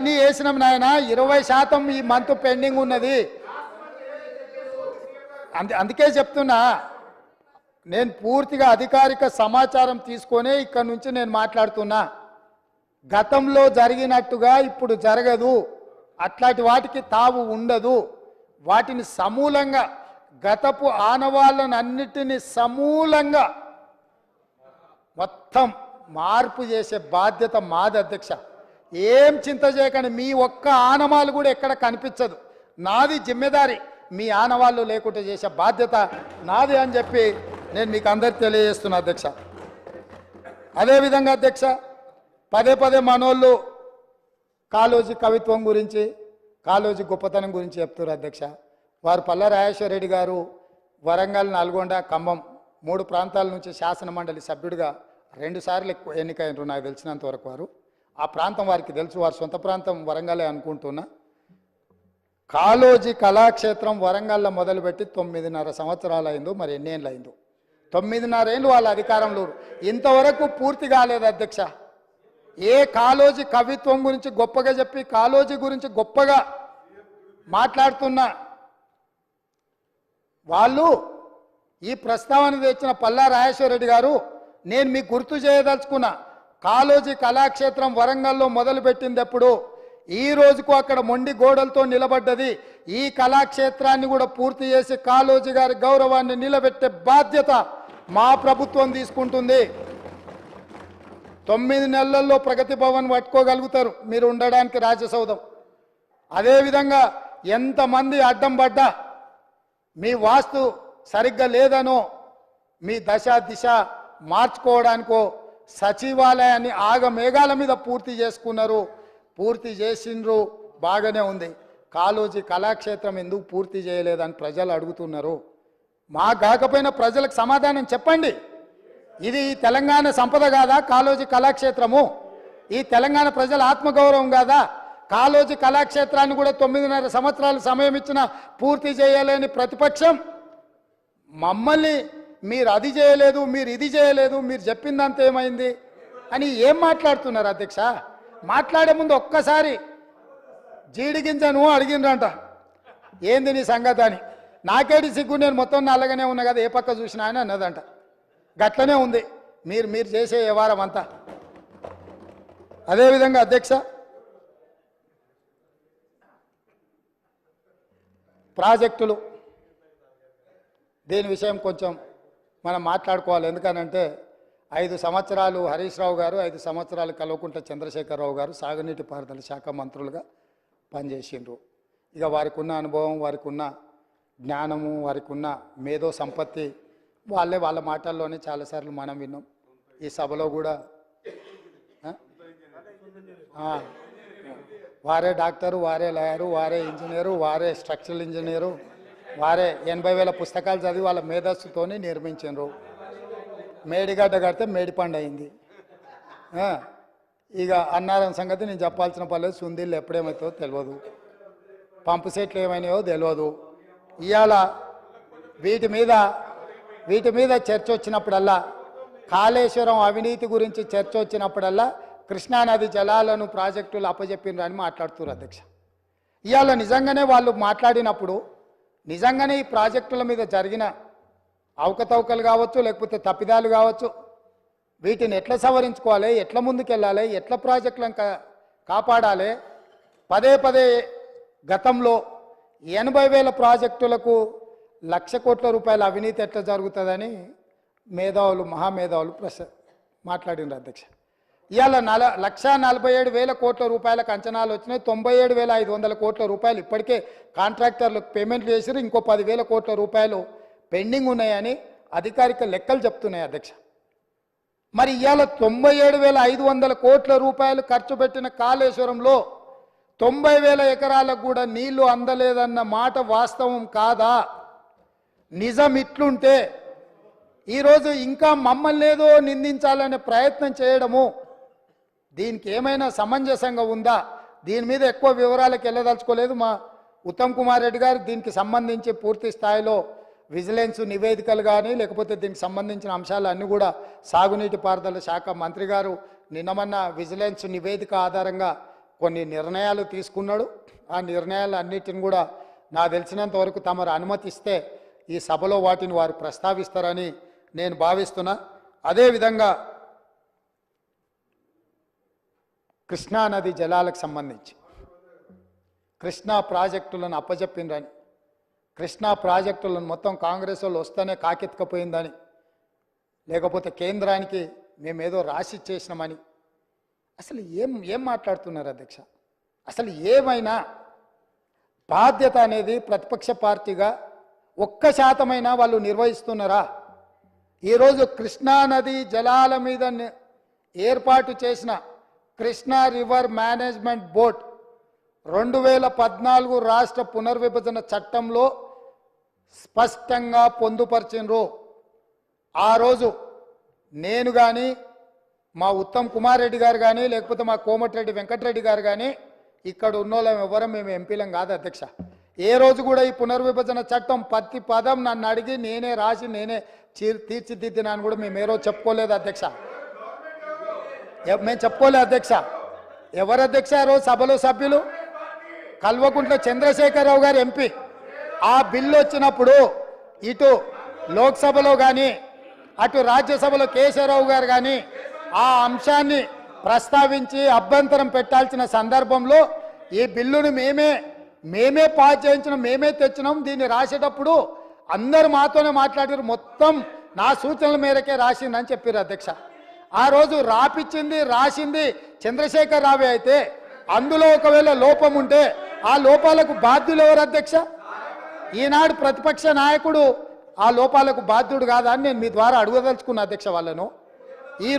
అన్ని వేసినాం నాయన. ఇరవై శాతం ఈ మంత్ పెండింగ్ ఉన్నది. అందు అందుకే చెప్తున్నా. నేను పూర్తిగా అధికారిక సమాచారం తీసుకొనే ఇక్కడ నుంచి నేను మాట్లాడుతున్నా. గతంలో జరిగినట్టుగా ఇప్పుడు జరగదు. అట్లాంటి వాటికి తావు ఉండదు. వాటిని సమూలంగా గతపు ఆనవాళ్ళను అన్నిటినీ సమూలంగా మొత్తం మార్పు చేసే బాధ్యత మాది అధ్యక్ష. ఏం చింత చేయకండి మీ ఒక్క ఆనవాళ్ళు కూడా ఎక్కడ కనిపించదు. నాది జిమ్మెదారి మీ ఆనవాళ్ళు లేకుండా చేసే బాధ్యత నాది అని చెప్పి నేను మీకు అందరికి తెలియజేస్తున్నా అధ్యక్ష. అదేవిధంగా అధ్యక్ష పదే పదే మనోళ్ళు కాలోజీ కవిత్వం గురించి కాలోజీ గొప్పతనం గురించి చెప్తారు అధ్యక్ష. వారు పల్ల రాజేశ్వర రెడ్డి గారు వరంగల్ నల్గొండ ఖమ్మం మూడు ప్రాంతాల నుంచి శాసన మండలి సభ్యుడిగా రెండుసార్లు ఎక్కువ ఎన్నికైనరు నాకు తెలిసినంత వరకు వారు. ఆ ప్రాంతం వారికి తెలుసు వారి సొంత ప్రాంతం వరంగలే అనుకుంటున్నా. కాలోజీ కళాక్షేత్రం వరంగల్లో మొదలుపెట్టి తొమ్మిదిన్నర సంవత్సరాలు అయిందో మరి ఎన్ని ఏళ్ళు అయిందో తొమ్మిదిన్నర ఏళ్ళు వాళ్ళ అధికారంలో ఇంతవరకు పూర్తి కాలేదు అధ్యక్ష. ఏ కాలోజీ కవిత్వం గురించి గొప్పగా చెప్పి కాలోజీ గురించి గొప్పగా మాట్లాడుతున్న. వాళ్ళు ఈ ప్రస్తావన తెచ్చిన పల్లా రాజేశ్వర రెడ్డి గారు నేను మీకు గుర్తు చేయదలుచుకున్నా. కాలోజీ కళాక్షేత్రం వరంగల్లో మొదలుపెట్టింది ఎప్పుడు ఈ రోజుకు అక్కడ మొండి గోడలతో నిలబడ్డది. ఈ కళాక్షేత్రాన్ని కూడా పూర్తి చేసి కాలోజీ గారి గౌరవాన్ని నిలబెట్టే బాధ్యత మా ప్రభుత్వం తీసుకుంటుంది. తొమ్మిది నెలల్లో ప్రగతి భవన్ పట్టుకోగలుగుతారు. మీరు ఉండడానికి రాజ్యసౌధం అదేవిధంగా ఎంతమంది అడ్డం పడ్డా? మీ వాస్తు సరిగ్గా లేదనో మీ దశ దిశ మార్చుకోవడానికో సచివాలయాన్ని ఆగ మేఘాల మీద పూర్తి చేసుకున్నారు. పూర్తి చేసిండ్రు బాగానే ఉంది. కాలోజీ కళాక్షేత్రం ఎందుకు పూర్తి చేయలేదని ప్రజలు అడుగుతున్నారు. మా కాకపోయినా ప్రజలకు సమాధానం చెప్పండి. ఇది ఈ తెలంగాణ సంపద కాదా? కాలోజీ కళాక్షేత్రము. ఈ తెలంగాణ ప్రజల ఆత్మగౌరవం కాదా? కాలోజీ కళాక్షేత్రాన్ని కూడా తొమ్మిదిన్నర సంవత్సరాలు సమయం ఇచ్చిన పూర్తి చేయలేని ప్రతిపక్షం. మమ్మల్ని మీరు అది చేయలేదు మీరు ఇది చేయలేదు మీరు చెప్పిందంత ఏమైంది? అని ఏం మాట్లాడుతున్నారు అధ్యక్ష? మాట్లాడే ముందు ఒక్కసారి జీడి గింజను అడిగిండ్రంట ఏంది నీ సంగతి అని. నాకేటి సిగ్గు నేను మొత్తం నల్లగానే ఉన్నా కదా ఏ పక్క చూసినా అని అన్నదంట. గట్లనే ఉంది. మీరు మీరు చేసే వ్యవహారం అంతా. అదేవిధంగా అధ్యక్ష ప్రాజెక్టులు దీని విషయం కొంచెం మనం మాట్లాడుకోవాలి. ఎందుకనంటే ఐదు సంవత్సరాలు హరీష్ రావు గారు ఐదు సంవత్సరాలు కల్వకుంట్ల చంద్రశేఖరరావు గారు సాగునీటి పారుదల శాఖ మంత్రులుగా పనిచేసిండ్రు. ఇక వారికి ఉన్న అనుభవం వారికి ఉన్న జ్ఞానము వారికి ఉన్న మేధో సంపత్తి వాళ్ళే వాళ్ళ మాటల్లోనే చాలాసార్లు మనం విన్నాం. ఈ సభలో కూడా వారే డాక్టరు వారే లాయరు వారే ఇంజనీరు వారే స్ట్రక్చరల్ ఇంజనీరు వారే ఎనభై వేల పుస్తకాలు చదివి వాళ్ళ మేధస్సుతోనే నిర్మించారు మేడిగడ్డ కడితే మేడిపండు అయింది. ఇక అన్నారం సంగతి నేను చెప్పాల్సిన పర్లేదు సుందీళ్ళు ఎప్పుడేమవుతుందో తెలియదు. పంపు సెట్లు ఏమైనాయో తెలియదు. ఇవాళ వీటి మీద వీటి మీద చర్చ వచ్చినప్పుడల్లా కాళేశ్వరం అవినీతి గురించి చర్చ వచ్చినప్పుడల్లా కృష్ణానది జలాలను ప్రాజెక్టులు అప్పచెప్పినరు అని మాట్లాడుతున్నారు అధ్యక్ష. ఇవాళ నిజంగానే వాళ్ళు మాట్లాడినప్పుడు నిజంగానే ఈ ప్రాజెక్టుల మీద జరిగిన అవకతవకలు కావచ్చు లేకపోతే తప్పిదాలు కావచ్చు వీటిని ఎట్లా సవరించుకోవాలి ఎట్లా ముందుకెళ్ళాలి ఎట్లా ప్రాజెక్టులను కా- కాపాడాలి పదే పదే గతంలో ఎనభై వేల ప్రాజెక్టులకు లక్ష కోట్ల రూపాయల అవినీతి ఎట్లా జరుగుతుందని మేధావులు మహామేధావులు ప్రశ మాట్లాడినారు అధ్యక్ష. ఇవాళ నల లక్ష నలభై ఏడు వేల కోట్ల రూపాయలకు అంచనాలు వచ్చినాయి. తొంభై ఏడు వేల ఐదు వందల కోట్ల రూపాయలు ఇప్పటికే కాంట్రాక్టర్లకు పేమెంట్లు చేసారు ఇంకో పదివేల కోట్ల రూపాయలు పెండింగ్ ఉన్నాయని అధికారిక లెక్కలు చెప్తున్నాయి అధ్యక్ష. మరి ఇవాళ తొంభై ఏడు వేల ఐదు వందల కోట్ల రూపాయలు ఖర్చు పెట్టిన కాళేశ్వరంలో తొంభై వేల ఎకరాలకు కూడా నీళ్ళు అందలేదన్న మాట వాస్తవం కాదా? నిజం ఇట్లుంటే ఈరోజు ఇంకా మమ్మల్ని ఏదో నిందించాలనే ప్రయత్నం చేయడము దీనికి ఏమైనా సమంజసంగా ఉందా? దీని మీద ఎక్కువ వివరాలకు వెళ్ళదలుచుకోలేదు మా ఉత్తమ్ కుమార్ రెడ్డి గారు. దీనికి సంబంధించి పూర్తి స్థాయిలో విజిలెన్స్ నివేదికలు కానీ లేకపోతే దీనికి సంబంధించిన అంశాలు అన్నీ కూడా సాగునీటి పారుదల శాఖ మంత్రి గారు నిన్నమన్న విజిలెన్స్ నివేదిక ఆధారంగా కొన్ని నిర్ణయాలు తీసుకున్నాడు. ఆ నిర్ణయాలు అన్నిటిని కూడా నా తెలిసినంత వరకు తమరు అనుమతిస్తే ఈ సభలో వాటిని వారు ప్రస్తావిస్తారని నేను భావిస్తున్నా. అదేవిధంగా కృష్ణా నది జలాలకు సంబంధించి. కృష్ణా ప్రాజెక్టులను అప్పజెప్పిండ్రని కృష్ణా ప్రాజెక్టులను మొత్తం కాంగ్రెస్ వాళ్ళు వస్తేనే కాకెత్తుకపోయిందని లేకపోతే కేంద్రానికి మేమేదో రాసి చేసినామని అసలు ఏం ఏం మాట్లాడుతున్నారు అధ్యక్ష? అసలు ఏమైనా బాధ్యత అనేది ప్రతిపక్ష పార్టీగా ఒక్క శాతమైనా వాళ్ళు నిర్వహిస్తున్నారా? ఈరోజు కృష్ణానది జలాల మీద ఏర్పాటు చేసిన కృష్ణా రివర్ మేనేజ్మెంట్ బోర్డ్ రెండు వేల పద్నాలుగు రాష్ట్ర పునర్విభజన చట్టంలో స్పష్టంగా పొందుపరిచినరు ఆ రోజు నేను కానీ మా ఉత్తమ్ కుమార్ రెడ్డి గారు కానీ లేకపోతే మా కోమటిరెడ్డి వెంకటరెడ్డి గారు కానీ ఇక్కడ ఉన్నోళ్ళం ఎవరం మేము ఎంపీలం కాదు అధ్యక్ష. ఏ రోజు కూడా ఈ పునర్విభజన చట్టం ప్రతి పదం నన్ను అడిగి నేనే రాసి నేనే తీర్చిదిద్దినాను కూడా మేము ఏ రోజు చెప్పుకోలేదు అధ్యక్ష. మేము చెప్పుకోలే అధ్యక్ష. ఎవరు అధ్యక్ష రోజు సభలో సభ్యులు? కల్వకుంట్ల చంద్రశేఖరరావు గారు ఎంపీ. ఆ బిల్లు వచ్చినప్పుడు ఇటు లోక్సభలో కానీ అటు రాజ్యసభలో కేశవరావు గారు కానీ ఆ అంశాన్ని ప్రస్తావించి అభ్యంతరం పెట్టాల్సిన సందర్భంలో ఈ బిల్లును మేమే మేమే పాస్ చేయించినాం మేమే తెచ్చినాం. దీన్ని రాసేటప్పుడు అందరు మాతోనే మాట్లాడారు. మొత్తం నా సూచనల మేరకే రాసిందని చెప్పారు అధ్యక్ష. ఆ రోజు రాపిచ్చింది రాసింది చంద్రశేఖర్ రావే అయితే అందులో ఒకవేళ లోపం ఉంటే ఆ లోపాలకు బాధ్యులు ఎవరు అధ్యక్ష? ఈనాడు ప్రతిపక్ష నాయకుడు ఆ లోపాలకు బాధ్యుడు కాదా అని నేను మీ ద్వారా అడగదలుచుకున్న అధ్యక్ష వాళ్ళను.